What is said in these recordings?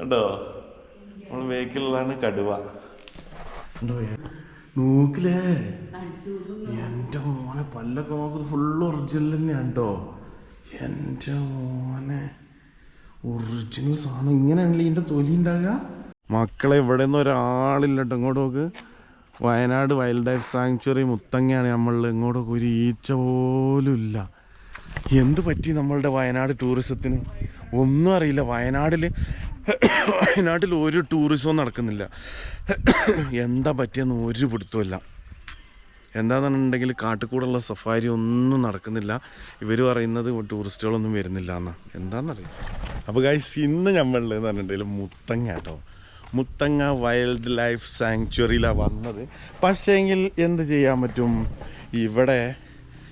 കണ്ടോ? നമ്മൾ വെഹിക്കിളിലാണ് കടുവ. കണ്ടോ നോക്കിലേ. എന്റെ മോനെ പല്ലൊക്കെ നോക്കുന്നത് ഫുള്ള് ഒറിജിനൽ തന്നെയാണ് കേട്ടോ എന്റെ മോനെ. ഒറിജിനൽ സാധനം ഇങ്ങനെയാണല്ലേ ഇതിന്റെ തൊലി ഉണ്ടാകുക മക്കളെ ഇവിടെ നിന്ന് ഒരാളില്ല കേട്ടോ. ഇങ്ങോട്ട് നോക്ക്. വയനാട് വൈൽഡ് ലൈഫ് സാങ്ച്വറി മുത്തങ്ങയാണ് നമ്മളിൽ. ഇങ്ങോട്ടൊക്കെ ഒരു ഈച്ച പോലും ഇല്ല. എന്ത് പറ്റി നമ്മളുടെ വയനാട് ടൂറിസത്തിന് ഒന്നും അറിയില്ല. വയനാട്ടിൽ വയനാട്ടിൽ ഒരു ടൂറിസവും നടക്കുന്നില്ല. എന്താ പറ്റിയെന്ന് ഒരു പിടുത്തമില്ല എന്താണെന്നുണ്ടെങ്കിൽ കാട്ടിക്കൂടുള്ള സഫാരി ഒന്നും നടക്കുന്നില്ല. ഇവർ പറയുന്നത് ടൂറിസ്റ്റുകളൊന്നും വരുന്നില്ല എന്നാ. എന്താണെന്നറിയാം? അപ്പോൾ ഗൈസ് ഇന്ന് നമ്മളുടെന്ന് പറഞ്ഞിട്ടുണ്ടെങ്കിൽ മുത്തങ്ങ കേട്ടോ. മുത്തങ്ങ വൈൽഡ് ലൈഫ് സാങ്ച്വറിയിലാണ് വന്നത്. പക്ഷേങ്കിൽ എന്ത് ചെയ്യാൻ പറ്റും? ഇവിടെ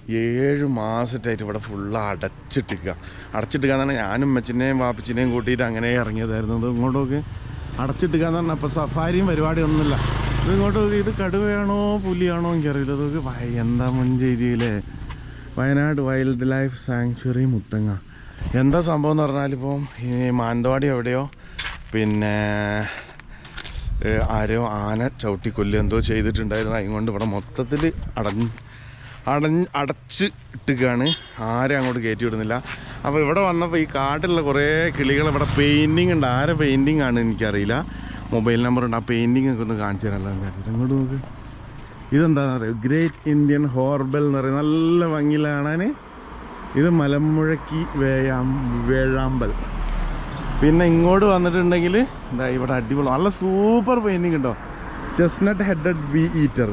ഏഴ് മാസമായിട്ട് ഇവിടെ ഫുള്ള് അടച്ചിട്ടിക്കുക അടച്ചിട്ടുക എന്ന് ഞാനും അമ്മച്ചിനെയും വാപ്പച്ചിനെയും കൂട്ടിയിട്ട് അങ്ങനെ ഇറങ്ങിയതായിരുന്നു. ഇങ്ങോട്ട് ഇങ്ങോട്ടൊക്കെ അടച്ചിട്ടുക എന്ന് പറഞ്ഞാൽ അപ്പോൾ സഫാരിയും പരിപാടിയൊന്നുമില്ല. ഇത് ഇങ്ങോട്ട് ഇത് കടുവയാണോ പുലിയാണോ എനിക്കറിയില്ല. ഇതൊക്കെ വയ- എന്താ മുൻ Wayanad wild life sanctuary Muthanga. എന്താ സംഭവം എന്ന് പറഞ്ഞാൽ ഇപ്പം ഈ മാനന്തവാടി എവിടെയോ? പിന്നെ ആരോ ആന ചവിട്ടിക്കൊല്ലി എന്തോ ചെയ്തിട്ടുണ്ടായിരുന്നു. അതുകൊണ്ട് ഇവിടെ മൊത്തത്തിൽ അടഞ്ഞ് അടഞ്ഞ് അടച്ച് ഇട്ടുകയാണ് ആരും അങ്ങോട്ട് കയറ്റി വിടുന്നില്ല. അപ്പോൾ ഇവിടെ വന്നപ്പോൾ ഈ കാട്ടിലുള്ള കുറേ കിളികൾ ഇവിടെ പെയിന്റിങ് ഉണ്ട്. ആരെ പെയിന്റിങ് ആണ് എനിക്കറിയില്ല. മൊബൈൽ നമ്പർ ഉണ്ട്. ആ പെയിന്റിങ് ഒക്കെ ഒന്ന് കാണിച്ചു തരാമല്ലോ അങ്ങോട്ട് നോക്ക്. ഇതെന്താണെന്ന് അറിയാം? ഗ്രേറ്റ് ഇന്ത്യൻ ഹോർബൽ എന്ന് പറയും നല്ല ഭംഗിയില്ല കാണാൻ ഇത് മലമ്പുഴക്കി വേയാം വേഴാമ്പൽ. പിന്നെ ഇങ്ങോട്ട് വന്നിട്ടുണ്ടെങ്കിൽ എന്താ ഇവിടെ അടിപൊളി നല്ല സൂപ്പർ പെയിന്റിങ് ഉണ്ടോ? ചെസ്നട്ട് ഹെഡഡ് ബി ഈറ്റർ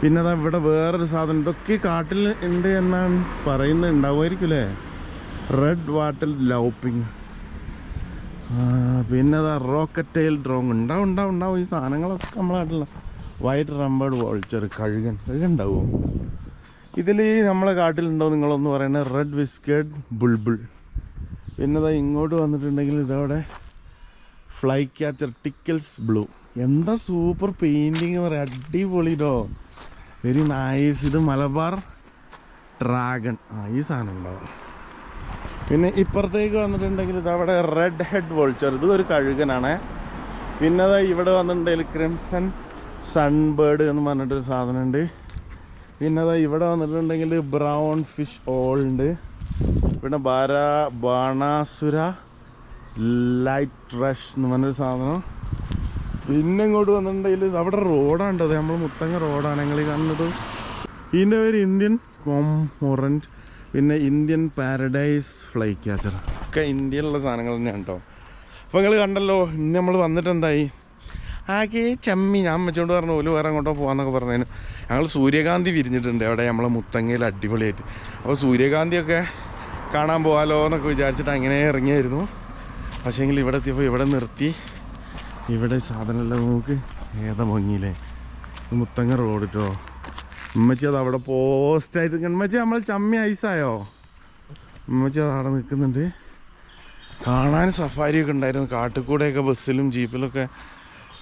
പിന്നെ അതാ ഇവിടെ വേറൊരു സാധനം. ഇതൊക്കെ കാട്ടിൽ ഉണ്ട് എന്നാണ് പറയുന്നത് ഉണ്ടാവുമായിരിക്കും അല്ലേ റെഡ് വാട്ടർ ലൗപ്പിംഗ് പിന്നെ അതാ റോക്കറ്റ് ടൈൽ ഡ്രോങ് ഉണ്ടാവും ഉണ്ടാവും ഉണ്ടാവും. ഈ സാധനങ്ങളൊക്കെ നമ്മളായിട്ടുള്ള വൈറ്റ് റംബേർഡ് വോൾച്ചർ കഴുകൻ. കഴുകൻ ഉണ്ടാവും? ഇതിൽ നമ്മളെ കാട്ടിലുണ്ടോ നിങ്ങളൊന്ന് പറയുന്നത് റെഡ് വിസ്കേഡ് ബുൾബിൾ പിന്നെ അതാ ഇങ്ങോട്ട് വന്നിട്ടുണ്ടെങ്കിൽ ഇതവിടെ ഫ്ലൈ ക്യാച്ചർ ടിക്കൽസ് ബ്ലൂ എന്താ സൂപ്പർ പെയിന്റിങ് എന്ന് പറയാം? അടിപൊളിട്ടോ വെരി നൈസ് ഇത് മലബാർ ഡ്രാഗൺ. ആ ഈ സാധനം ഉണ്ടാവും. പിന്നെ ഇപ്പുറത്തേക്ക് വന്നിട്ടുണ്ടെങ്കിൽ ഇത് അവിടെ റെഡ് ഹെഡ് വോൾച്ചർ ഇത് ഒരു കഴുകനാണ്. പിന്നെ അതാ ഇവിടെ വന്നിട്ടുണ്ടെങ്കിൽ ക്രിംസൺ സൺബേർഡ് എന്ന് പറഞ്ഞിട്ടൊരു സാധനമുണ്ട്. പിന്നെ അതാ ഇവിടെ വന്നിട്ടുണ്ടെങ്കിൽ ബ്രൗൺ ഫിഷ് ഓൾ ഉണ്ട്. പിന്നെ ബാര ബാണാസുര ലൈറ്റ് റഷ് എന്ന് പറഞ്ഞൊരു സാധനം. പിന്നെ ഇങ്ങോട്ട് വന്നിട്ടുണ്ടെങ്കിൽ അവിടെ റോഡാണ് അത് നമ്മൾ മുത്തങ്ങ റോഡാണ്. ഞങ്ങൾ കാണുന്നത് ഇതിന്റെ പേര് ഇന്ത്യൻ കോമൊറന്റ് പിന്നെ ഇന്ത്യൻ പാരഡൈസ് ഫ്ലൈ ക്യാച്ചർ. ഒക്കെ ഇന്ത്യയിലുള്ള സാധനങ്ങൾ തന്നെയാണ് കേട്ടോ. അപ്പോൾ നിങ്ങൾ കണ്ടല്ലോ ഇന്ന് നമ്മൾ വന്നിട്ട് എന്തായി? ആകെ ചമ്മി ഞാൻ വെച്ചോണ്ട് പറഞ്ഞു ഓൽ വേറെ അങ്ങോട്ടോ പോകാന്നൊക്കെ പറഞ്ഞതിന് ഞങ്ങൾ സൂര്യകാന്തി വിരിഞ്ഞിട്ടുണ്ട്. അവിടെ നമ്മളെ മുത്തങ്ങയിൽ അടിപൊളിയായിട്ട്. അപ്പോൾ സൂര്യകാന്തിയൊക്കെ കാണാൻ പോകാലോ എന്നൊക്കെ വിചാരിച്ചിട്ട് അങ്ങനെ ഇറങ്ങിയായിരുന്നു. പക്ഷേങ്കിൽ ഇവിടെ എത്തിയപ്പോൾ ഇവിടെ നിർത്തി. ഇവിടെ സാധനമെല്ലാം നമുക്ക് ഏതാ ഭംഗിയില്ലേ? മുത്തങ്ങ റോഡ് കേട്ടോ ഉമ്മച്ചി അത് അവിടെ പോസ്റ്റായിട്ട് ഉമ്മച്ചി നമ്മൾ ചമ്മി ഐസായോ ഉമ്മച്ചി അത് അവിടെ നിൽക്കുന്നുണ്ട് കാണാൻ സഫാരിയൊക്കെ ഉണ്ടായിരുന്നു. കാട്ടിക്കൂടെയൊക്കെ ബസ്സിലും ജീപ്പിലൊക്കെ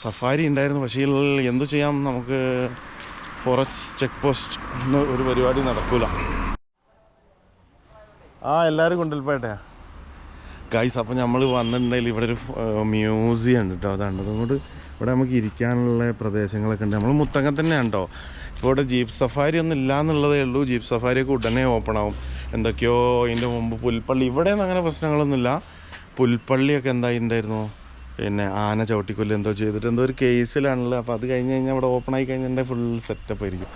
സഫാരി ഉണ്ടായിരുന്നു. പക്ഷേ എന്തു ചെയ്യാം നമുക്ക് ഫോറസ്റ്റ് ചെക്ക് പോസ്റ്റ് ഒരു പരിപാടി നടക്കൂല. ആ എല്ലാവരും കൊണ്ടുപോയിട്ടെ ഗൈസ് അപ്പോൾ നമ്മൾ വന്നിട്ടുണ്ടെങ്കിൽ ഇവിടെ ഒരു മ്യൂസിയം ഉണ്ട് കേട്ടോ അതാണ്. അതുകൊണ്ട് ഇവിടെ നമുക്ക് ഇരിക്കാനുള്ള പ്രദേശങ്ങളൊക്കെ ഉണ്ട്. നമ്മൾ മുത്തങ്ങ തന്നെയാണ് കേട്ടോ ഇപ്പോൾ ഇവിടെ ജീപ്പ് സഫാരി ഒന്നും ഇല്ല എന്നുള്ളതേ ഉള്ളൂ. ജീപ്പ് സഫാരിയൊക്കെ ഉടനെ ഓപ്പൺ ആവും. എന്തൊക്കെയോ അതിന്റെ മുമ്പ് പുൽപ്പള്ളി. ഇവിടെയൊന്നും അങ്ങനെ പ്രശ്നങ്ങളൊന്നുമില്ല. പുൽപ്പള്ളിയൊക്കെ എന്താ ഉണ്ടായിരുന്നു പിന്നെ ആന ചവിട്ടിക്കൊല്ലം എന്തോ ചെയ്തിട്ട് എന്തോ ഒരു കേസിലാണല്ലോ അപ്പോൾ അത് കഴിഞ്ഞ് കഴിഞ്ഞാൽ ഇവിടെ ഓപ്പൺ ആയി കഴിഞ്ഞാൽ ഫുൾ സെറ്റപ്പ് ആയിരിക്കും.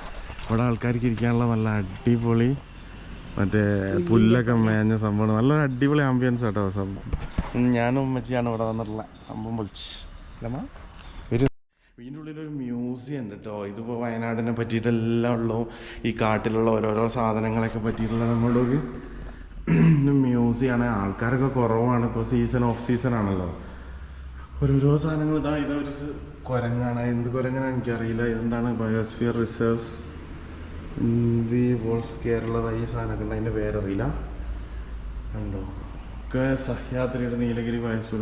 ഇവിടെ ആൾക്കാർക്ക് ഇരിക്കാനുള്ള നല്ല അടിപൊളി മറ്റേ പുല്ലൊക്കെ മേഞ്ഞ സംഭവമാണ്. നല്ലൊരു അടിപൊളി ആംബിയൻസ് കേട്ടോ ഞാനും ഉമ്മച്ചിയാണ് ഇവിടെ വന്നിട്ടുള്ള സംഭവം പൊളിച്ച്. ഇതിന്റെ ഉള്ളിലൊരു മ്യൂസിയം ഉണ്ട് കേട്ടോ ഇതിപ്പോൾ വയനാടിനെ പറ്റിയിട്ടെല്ലാം ഉള്ളൂ. ഈ കാട്ടിലുള്ള ഓരോരോ സാധനങ്ങളൊക്കെ പറ്റിയിട്ടുള്ള നമ്മളൊരു മ്യൂസിയമാണ് ആൾക്കാരൊക്കെ കുറവാണ്. ഇപ്പോൾ സീസൺ ഓഫ് സീസൺ ആണല്ലോ. ഓരോരോ സാധനങ്ങൾ ഇതാ ഇതൊരു കുരങ്ങാണ്. എന്ത് കുരങ്ങാണ് എനിക്കറിയില്ല. ഇതെന്താണ്? Biosphere reserves India walls Kerala ഈ സാധനമൊക്കെ ഉണ്ട് അതിന്റെ പേരറിയില്ല. ഉണ്ടോ ഒക്കെ സഹ്യാദ്രിയുടെ നീലഗിരി മൈസൂർ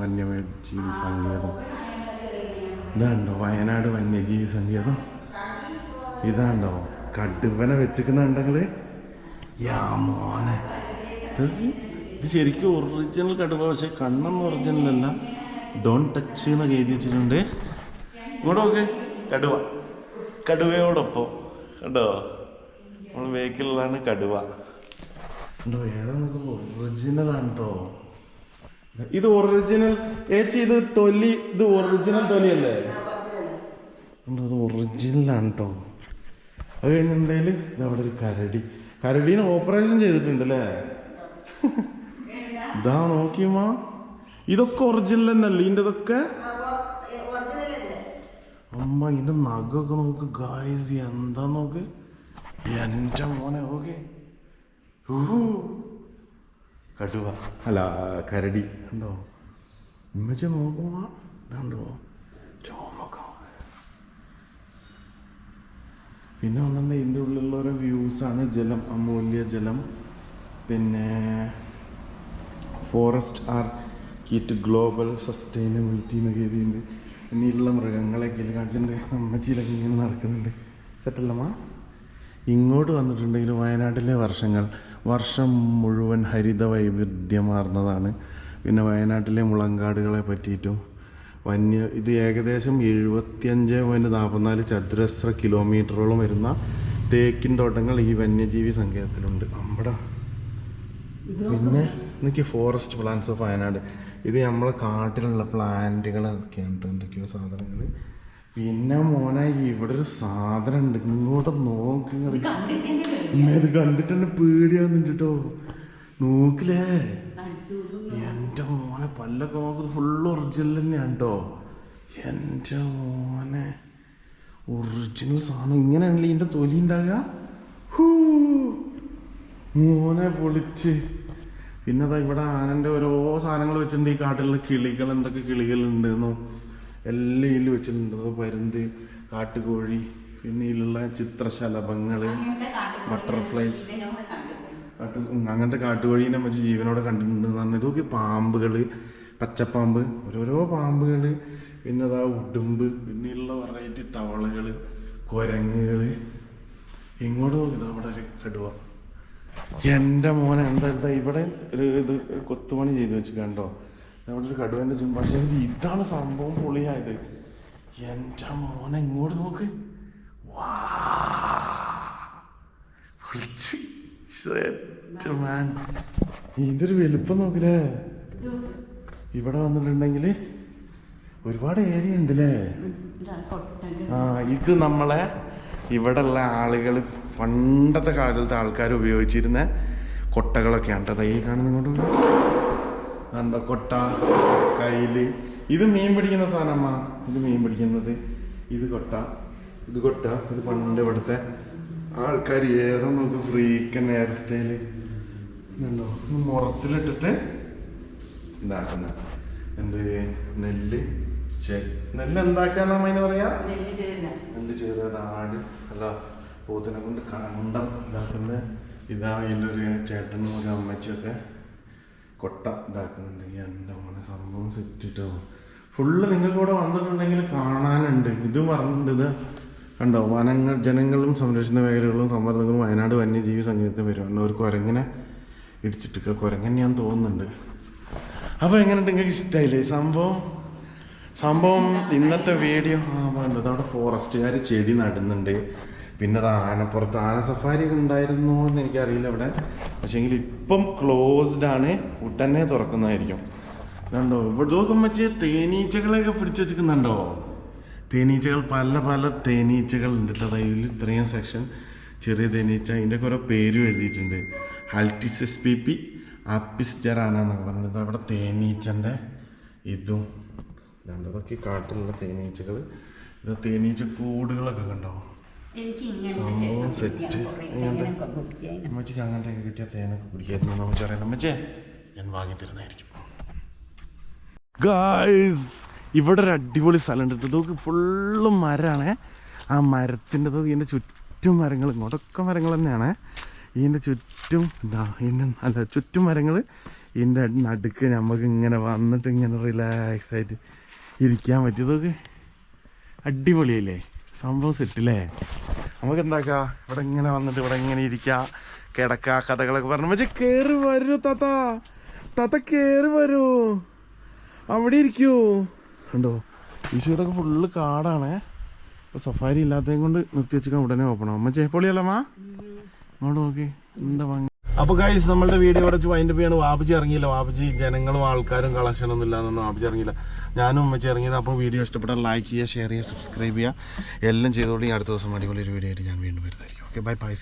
വന്യജീവി സങ്കേതം. ഇതാണ്ടോ? വയനാട് വന്യജീവി സങ്കേതം. ഇതാണ്ടോ? കടുവനെ വെച്ചിരിക്കുന്നുണ്ടെങ്കിൽ യാ മോനെ. ഇത് ശരിക്കും ഒറിജിനൽ കടുവ പക്ഷേ കണ്ണൊന്നും ഒറിജിനൽ അല്ല. ഡോൺ ടച്ച് എന്നൊക്കെ എഴുതി വെച്ചിട്ടുണ്ട്. ഇങ്ങോട്ട് നോക്ക്. കടുവ. കടുവയോടൊപ്പം. കണ്ടോ? നമ്മൾ വെഹിക്കിളിലാണ് കടുവ. കണ്ടോ ഏതാ നമുക്ക് ഒറിജിനൽ ആണ് കേട്ടോ ഇത് ഒറിജിനൽ ഏച്ചി ഇത് തൊലി ഇത് ഒറിജിനൽ തൊലിയല്ലേ? കണ്ടോ ഇത് ഒറിജിനലാണ് കേട്ടോ അത് കഴിഞ്ഞിട്ടുണ്ടെങ്കിൽ ഇത് അവിടെ ഒരു കരടി. കരടീനെ ഓപ്പറേഷൻ ചെയ്തിട്ടുണ്ട് അല്ലേ ഇതാ നോക്കിയമ്മ. ഇതൊക്കെ ഒറിജിനൽ തന്നെയല്ലേ? ഇതിന്റെ ഇതൊക്കെ അമ്മ ഇതിന്റെ നഖമൊക്കെ നോക്ക്. ഗായ്സ് എന്താ നോക്ക്? എന്റെ മോനെ ഓക്കെ. കടുവ. അല്ല കരടി. കണ്ടോ? ഉമ്മച്ച നോക്കുമ്പോ ഇതുണ്ടോ. പിന്നെ വന്നിട്ട് ഇതിന്റെ ഉള്ളിലുള്ള ഓരോ വ്യൂസാണ് ജലം അമൂല്യ ജലം. പിന്നെ forest are key to global sustainability എന്നൊക്കെ എഴുതിയിട്ടുണ്ട്. ഇനിയുള്ള മൃഗങ്ങളെയൊക്കെ ഇതിൽ കാണിച്ചിട്ടുണ്ട്. അമ്മച്ചിയിലൊക്കെ ഇങ്ങനെ നടക്കുന്നുണ്ട്. സെറ്റല്ലമ്മ? ഇങ്ങോട്ട് വന്നിട്ടുണ്ടെങ്കിൽ വയനാട്ടിലെ വർഷങ്ങൾ. വർഷം മുഴുവൻ ഹരിത വൈവിധ്യമാർന്നതാണ് പിന്നെ വയനാട്ടിലെ മുളങ്കാടുകളെ പറ്റിയിട്ടും വന്യ ഇത് ഏകദേശം എഴുപത്തിയഞ്ച് പോയിന്റ് നാൽപ്പത്തിനാല് ചതുരശ്ര കിലോമീറ്ററോളം വരുന്ന തേക്കിൻ തോട്ടങ്ങൾ ഈ വന്യജീവി സങ്കേതത്തിലുണ്ട്. നമ്മുടെ പിന്നെ എനിക്ക് ഫോറസ്റ്റ് പ്ലാന്റ്സ് ഓഫ് വയനാട്. ഇത് നമ്മളെ കാട്ടിലുള്ള പ്ലാന്റുകളൊക്കെയാണ് എന്തൊക്കെയോ സാധനങ്ങൾ പിന്നെ മോനെ ഇവിടെ ഒരു സാധനം ഉണ്ട്. ഇങ്ങോട്ട് നോക്ക് ഇത് കണ്ടിട്ട് തന്നെ പേടിയാവുന്നുണ്ട് കേട്ടോ നോക്കില്ലേ എന്റെ മോനെ പല്ലൊക്കെ നോക്കുന്നത് ഫുള്ള് ഒറിജിനൽ തന്നെയാണ് കേട്ടോ എന്റെ മോനെ. ഒറിജിനൽ സാധനം ഇങ്ങനെയാണല്ലേ ഇതിന്റെ തൊലി ഉണ്ടാകുക മോനെ പൊളിച്ച്. പിന്നെ അതാ ഇവിടെ ആനന്റെ ഓരോ സാധനങ്ങൾ വെച്ചിട്ടുണ്ട്. ഈ കാട്ടിലുള്ള കിളികൾ എന്തൊക്കെ കിളികളുണ്ടെന്നോ എല്ലാം ഇതിൽ വെച്ചിട്ടുണ്ട്. പരുന്ത് കാട്ടുകോഴി പിന്നെ ഇതിലുള്ള ചിത്രശലഭങ്ങൾ ബട്ടർഫ്ലൈസ്. കാട്ടു അങ്ങനത്തെ കാട്ടുകോഴീനെ വെച്ച് ജീവനോടെ കണ്ടിട്ടുണ്ടെന്ന് പറഞ്ഞാൽ ഇതൊക്കെ പാമ്പുകൾ പച്ചപ്പാമ്പ് ഓരോരോ പാമ്പുകൾ പിന്നെ അതാ ഉടുമ്പ് പിന്നെയുള്ള വെറൈറ്റി തവളകൾ കുരങ്ങുകൾ ഇങ്ങോട്ട് നോക്കി ഇതാ അവിടെ ഒരു കടുവ. എന്റെ മോനെ എന്താ എന്താ ഇവിടെ ഒരു ഇത് കൊത്തുപണി ചെയ്ത് വെച്ച് കണ്ടോ? അവിടെ ഒരു കടുവന്റെ ചുമ പക്ഷേ ഇതാണ് സംഭവം പൊളിയായത്. എന്റെ മോനെ ഇങ്ങോട്ട് നോക്ക്. ഇതിന്റെ ഒരു വലുപ്പം നോക്കില്ലേ? ഇവിടെ വന്നിട്ടുണ്ടെങ്കിൽ ഒരുപാട് ഏരിയ ഉണ്ടല്ലേ? ആ ഇത് നമ്മളെ ഇവിടെ ഉള്ള ആളുകൾ പണ്ടത്തെ കാലത്തെ ആൾക്കാർ ഉപയോഗിച്ചിരുന്ന കൊട്ടകളൊക്കെയാണ് കേട്ടോ. ഈ കാണുന്ന ഇങ്ങോട്ട് കണ്ട? കൊട്ട കയ്യിൽ. ഇത് മീൻ പിടിക്കുന്ന സാധനമ്മ ഇത് മീൻ പിടിക്കുന്നത്. ഇത് കൊട്ട. ഇത് കൊട്ട. ഇത് പണ്ട് ഇവിടുത്തെ ആൾക്കാർ ഏതോ നമുക്ക് ഫ്രീക്കൻ ഹെയർ സ്റ്റൈൽ ഇതുണ്ടോ? ഇത് മുറത്തിലിട്ടിട്ട് ഇതാക്കുന്ന എന്ത്? നെല്ല് നെല്ല് എന്താക്കാന്നാ അതിന് പറയാ? നെല്ല് ആട്. അല്ല പോത്തിനെ കൊണ്ട് കണ്ടം ഇതാക്കുന്ന ഇതാ ഇതിലൊരു ചേട്ടനും ഒരു അമ്മച്ചിയൊക്കെ കൊട്ട ഇതാക്കുന്നുണ്ട്. എന്റെ മോനെ സംഭവം സെറ്റിട്ടോ ഫുള്ള് നിങ്ങൾക്ക് ഇവിടെ വന്നിട്ടുണ്ടെങ്കിൽ കാണാനുണ്ട്. ഇത് പറഞ്ഞിട്ടുണ്ട് ഇത് കണ്ടോ? വനങ്ങൾ ജനങ്ങളും സംരക്ഷിത മേഖലകളും സമ്മർദ്ദങ്ങളും വയനാട് വന്യജീവി സംഗീതത്തിൽ വരും ഒരു കുരങ്ങനെ ഇടിച്ചിട്ട് കുരങ്ങനെ ഞാൻ തോന്നുന്നുണ്ട്. അപ്പോൾ എങ്ങനെയുണ്ട് നിങ്ങൾക്ക് ഇഷ്ടമായില്ലേ സംഭവം സംഭവം ഇന്നത്തെ വീഡിയോ ആ വേണ്ടത് അവിടെ ഫോറസ്റ്റുകാർ ചെടി നടുന്നുണ്ട്. പിന്നെ അത് ആനപ്പുറത്ത് ആന സഫാരി ഉണ്ടായിരുന്നോ എന്ന് എനിക്കറിയില്ല അവിടെ പക്ഷേങ്കിൽ ഇപ്പം ക്ലോസ്ഡ് ആണ്. ഉടനെ തുറക്കുന്നതായിരിക്കും. കണ്ടോ? ഇവിടെ വെച്ച് തേനീച്ചകളെയൊക്കെ പിടിച്ച് വെച്ചിരിക്കുന്നുണ്ടോ? തേനീച്ചകൾ പല പല തേനീച്ചകൾ ഉണ്ട് കേട്ടോ. ഇത്രയും സെക്ഷൻ ചെറിയ തേനീച്ച. അതിന്റെയൊക്കെ ഓരോ പേരും എഴുതിയിട്ടുണ്ട്. ഹൾട്ടിസ് എസ് പി പി ആപ്പിസ് ജറാന എന്നൊക്കെ പറഞ്ഞത്. അവിടെ തേനീച്ചന്റെ ഇതും. ഇതുണ്ട് ഇതൊക്കെ കാട്ടിലുള്ള തേനീച്ചകൾ ഇത് തേനീച്ച കൂടുകളൊക്കെ കണ്ടോ? എനിക്ക് സംഭവം സെറ്റ് ഇങ്ങനത്തെ അമ്മച്ചിക്ക് അങ്ങനത്തെ ഒക്കെ കിട്ടിയ തേനൊക്കെ കുടിക്കായിരുന്നു. നമ്മച്ച് അറിയാം അമ്മച്ചേ ഞാൻ വാങ്ങി തരുന്നതായിരിക്കും. ഗായ്സ് ഇവിടെ ഒരു അടിപൊളി സ്ഥലമുണ്ട് കേട്ടോ. നോക്ക് ഫുള്ള് മരമാണ്. ആ മരത്തിന്റെ തൂക്ക് ഇതിന്റെ ചുറ്റും മരങ്ങൾ ഇങ്ങോട്ടൊക്കെ മരങ്ങൾ തന്നെയാണ്. ഇതിന്റെ ചുറ്റും ഇതാ ഇതിന്റെ അല്ല ചുറ്റും മരങ്ങൾ. ഇതിന്റെ നടുക്ക് നമുക്ക് ഇങ്ങനെ വന്നിട്ട് ഇങ്ങനെ റിലാക്സ് ആയിട്ട് ഇരിക്കാൻ പറ്റിയതൊക്കെ അടിപൊളിയല്ലേ? സംഭവം സെറ്റില്ലേ നമുക്ക് എന്താക്കാ ഇവിടെ ഇങ്ങനെ വന്നിട്ട് ഇവിടെ ഇങ്ങനെ ഇരിക്കുക കിടക്ക കഥകളൊക്കെ പറഞ്ഞു. പക്ഷെ കയറി വരൂ താത്ത. താത്ത കേറി വരൂ. അവിടെ ഇരിക്കൂ. കണ്ടോ? ഈ ഫുള്ള് കാടാണേ. ഇപ്പൊ സഫാരി ഇല്ലാത്തതും കൊണ്ട് നിർത്തി വെച്ചിട്ട് ഉടനെ ഓപ്പണം അമ്മ ചേപ്പൊളിയല്ല മാ. നോക്കി. എന്താ അപ്പൊ ഗൈസ് നമ്മളുടെ വീഡിയോ അടച്ച് വൈൻഡ് ചെയ്യാണ്. വാപ്പച്ചി ഇറങ്ങിയില്ല. വാപ്പച്ചി ജനങ്ങളും ആൾക്കാരും കളക്ഷൻ ഒന്നും ഇല്ലാന്നൊന്നും വാപ്പച്ചി ഇറങ്ങിയില്ല. ഞാനും ഉമ്മച്ചി ഇറങ്ങിയത്. അപ്പോൾ വീഡിയോ ഇഷ്ടപ്പെട്ടാൽ ലൈക്ക് ചെയ്യുക ഷെയർ ചെയ്യുക സബ്സ്ക്രൈബ് ചെയ്യുക. എല്ലാം ചെയ്തോളി അടുത്ത ദിവസം അടിപൊളി ഒരു വീഡിയോ ആയിട്ട് ഞാൻ വീണ്ടും വരുന്നതായിരിക്കും. Okay bye bye